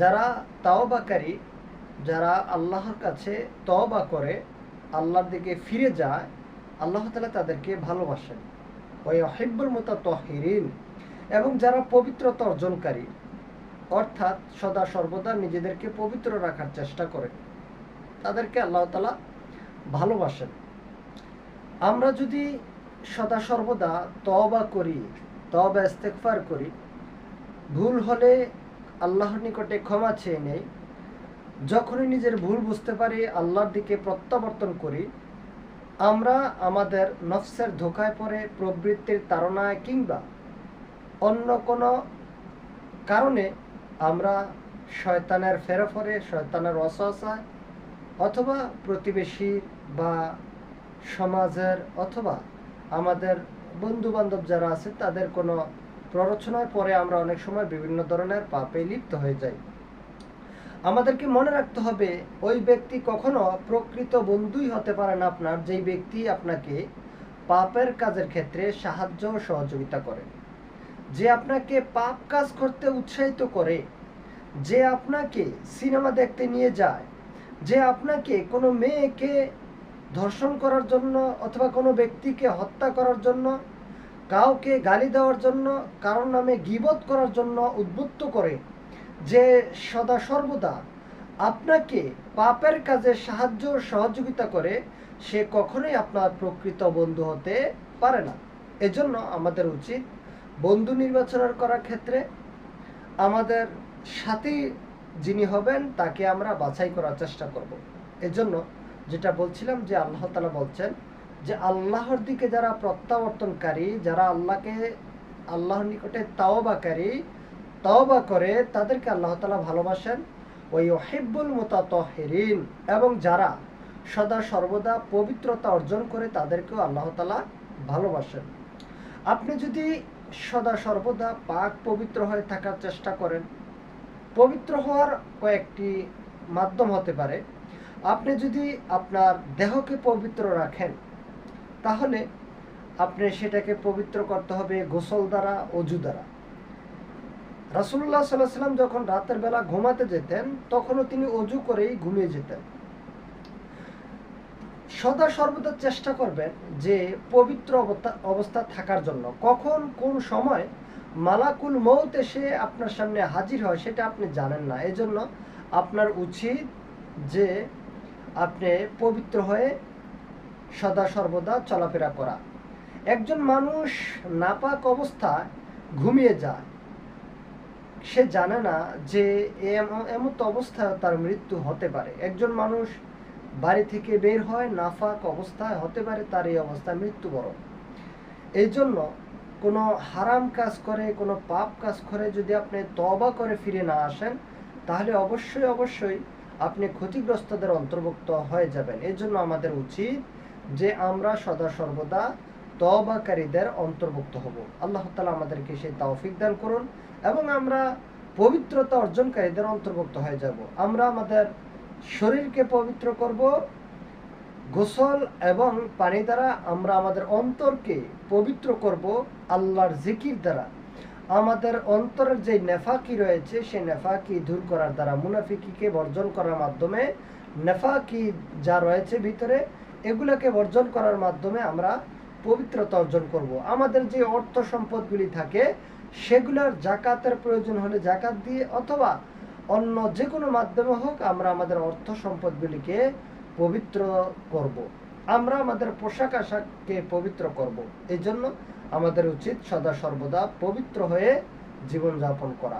যারা তাওবাকারী যারা আল্লাহর কাছে তওবা করে, আল্লাহর দিকে ফিরে যায়, আল্লাহ তালা তাদেরকে ভালোবাসেন। ওই অহিব্বুল মুতাতহিরিন, এবং যারা পবিত্রতা অর্জনকারী অর্থাৎ সদা সর্বদা নিজেদেরকে পবিত্র রাখার চেষ্টা করে, তাদেরকে আল্লাহ তালা ভালোবাসেন। আমরা যদি সদা সর্বদা তওবা করি, তওবা ইস্তেগফার করি, ভুল হলে আল্লাহর নিকটে ক্ষমা চেয়ে নেই। যখনই নিজের ভুল বুঝতে পারি, আল্লাহর দিকে প্রত্যাবর্তন করি, আমরা আমাদের নফসের ধোকায় পড়ে প্রবৃত্তির তাড়নায় কিংবা অন্য কোনো কারণে আমরা শয়তানের ফেরফরে, শয়তানের অসহসায় অথবা প্রতিবেশীর বা সমাজের অথবা আমাদের বন্ধু বান্ধব যারা আছে, তাদের কোনো প্ররোচনায় পরে আমরা অনেক সময় বিভিন্ন ধরনের পাপে লিপ্ত হয়ে যাই। আমাদেরকে মনে রাখতে হবে, ওই ব্যক্তি কখনো প্রকৃত বন্ধুই হতে পারে না আপনার, যেই ব্যক্তি আপনাকে পাপের কাজের ক্ষেত্রে সাহায্য ও সহযোগিতা করে। যে আপনাকে পাপ কাজ করতে উৎসাহিত করে, যে আপনাকে সিনেমা দেখতে নিয়ে যায়, যে আপনাকে কোনো মেয়েকে ধর্ষণ করার জন্য অথবা কোনো ব্যক্তিকে হত্যা করার জন্য কাউকে গালি দেওয়ার জন্য, কারোর নামে গিবত করার জন্য উদ্বুদ্ধ করে যে সদা সর্বদা আপনাকে পাপের কাজে সাহায্য সহযোগিতা করে, সে কখনোই আপনার প্রকৃত বন্ধু হতে পারে না। এজন্য আমাদের উচিত বন্ধু নির্বাচন করার ক্ষেত্রে আমাদের সাথে যিনি হবেন, তাকে আমরা বাছাই করার চেষ্টা করব। এজন্য যেটা বলছিলাম যে আল্লাহ তালা বলছেন যে আল্লাহর দিকে যারা প্রত্যাবর্তনকারী, যারা আল্লাহকে, আল্লাহর নিকটে তাওবাকারী, তওবা করে, তাদেরকে আল্লাহ তালা ভালোবাসেন। ওই ওহেব্বুল মোতাতহেরিন, এবং যারা সদা সর্বদা পবিত্রতা অর্জন করে, তাদেরকেও আল্লাহ তালা ভালোবাসেন। আপনি যদি সদা সর্বদা পাক পবিত্র হয়ে থাকার চেষ্টা করেন, পবিত্র হওয়ার কয়েকটি মাধ্যম হতে পারে। আপনি যদি আপনার দেহকে পবিত্র রাখেন তাহলে আপনি সেটাকে পবিত্র করতে হবে গোসল দ্বারা, অজু দ্বারা। রাসুল্লাহ সাল্লাহ সাল্লাম যখন রাতের বেলা ঘুমাতে যেতেন, তখনও তিনি অজু করেই ঘুমিয়ে যেতেন। সদা সর্বদা চেষ্টা করবেন যে পবিত্র অবস্থা থাকার জন্য। কখন কোন সময় মালাকুল মৌত এসে আপনার সামনে হাজির হয় সেটা আপনি জানেন না। এজন্য আপনার উচিত যে আপনি পবিত্র হয়ে সদা সর্বদা চলাফেরা করা। একজন মানুষ নাপাক অবস্থায় ঘুমিয়ে যায়। সে জানে না যে এম- এমন অবস্থায় তার মৃত্যু হতে পারে। একজন মানুষ বাড়ি থেকে বের হয় নাফাক অবস্থায় হতে পারে, তার এই অবস্থায় মৃত্যুবরণ। এই জন্য কোনো হারাম কাজ করে, কোনো পাপ কাজ করে যদি আপনি তবা করে ফিরে না আসেন, তাহলে অবশ্যই অবশ্যই আপনি ক্ষতিগ্রস্তদের অন্তর্ভুক্ত হয়ে যাবেন। এই জন্য আমাদের উচিত যে আমরা সদা সর্বদা তবাকারীদের অন্তর্ভুক্ত হব। আল্লাহ তালা আমাদেরকে সেই তাওফিক দান করুন এবং আমরা পবিত্রতা অর্জনকারীদের অন্তর্ভুক্ত হয়ে যাব। আমরা আমাদের শরীরকে পবিত্র করব, গোসল এবং পানি দ্বারা আমরা আমাদের অন্তরকে পবিত্র করব আল্লাহর জিকির দ্বারা। আমাদের অন্তরের যে নেফাকি রয়েছে, সেই নেফাকি দূর করার দ্বারা মুনাফিকিকে বর্জন করার মাধ্যমে নেফাকি যা রয়েছে ভিতরে এগুলোকে বর্জন করার মাধ্যমে আমরা পবিত্রতা অর্জন করব আমাদের যে অর্থ সম্পদগুলি থাকে, সেগুলোর জাকাতের প্রয়োজন হলে জাকাত দিয়ে অথবা অন্য যে কোনো মাধ্যমে হোক আমরা আমাদের অর্থ সম্পদগুলিকে পবিত্র করব। আমরা আমাদের পোশাক আশাককে পবিত্র করব। এই জন্য আমাদের উচিত সদা সর্বদা পবিত্র হয়ে জীবনযাপন করা